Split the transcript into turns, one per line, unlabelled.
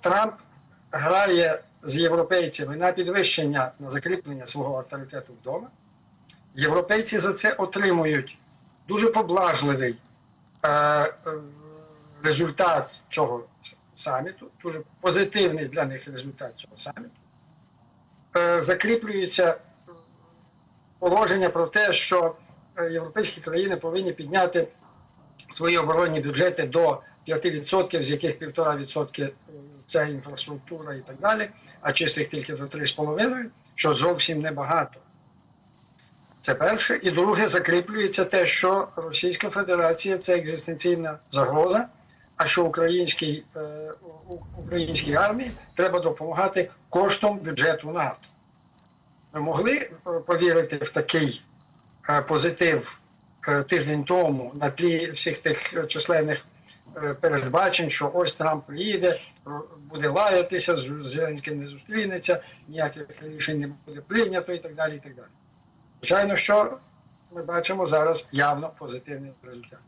Трамп грає з європейцями на підвищення, на закріплення свого авторитету вдома. Європейці за це отримують дуже поблажливий е, е, результат цього саміту, дуже позитивний для них результат цього саміту. Е, закріплюється положення про те, що е, європейські країни повинні підняти свої оборонні бюджети до 5%, з яких 1,5% це інфраструктура і так далі, а чистих тільки до 3,5%, що зовсім небагато. Це перше. І друге, закріплюється те, що Російська Федерація це екзистенційна загроза, а що українській, е, українській армії треба допомагати коштом бюджету НАТО. Ми могли е, повірити в такий е, позитив е, тиждень тому на тлі всіх тих е, численних передбачень, що ось Трамп приїде, буде лаятися, з Зеленським не зустрінеться, ніяких рішень не буде прийнято і так далі. І так далі. Звичайно, що ми бачимо зараз явно позитивний результат.